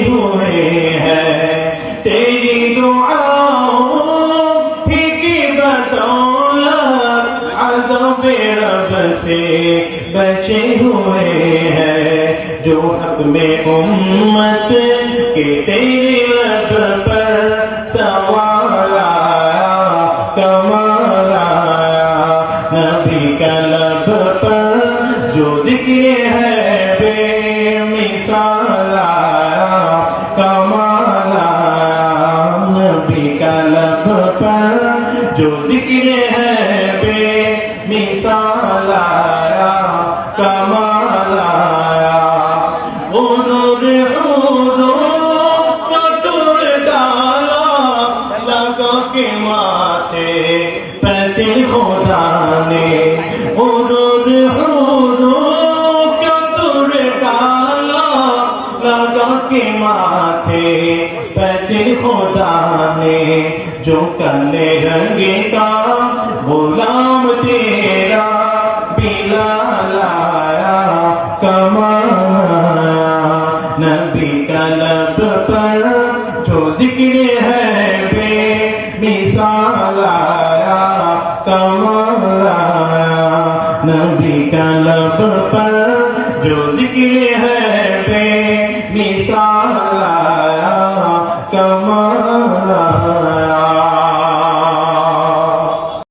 हुए हैं तेरी दुआओं की बदौलत से बचे हुए हैं जो हक में उम्मत के तेरे लब पर सवाल आया कमाल आया नबी का लब पर जो दिखे है बेमिसाल आया। जो दिखे है बेमिसाल आया कमाल आया उनुर उनुर कतुर डाला लगा के माथे पैसे खुदा माथे पैसे खुदा ने जो कले रंगे का गुलाम तेरा बिलाल आया, कमाया। नबी का लब पर जो ज़िक्र है आया कमाल आया नबी का लब पर जो ज़िक्र है না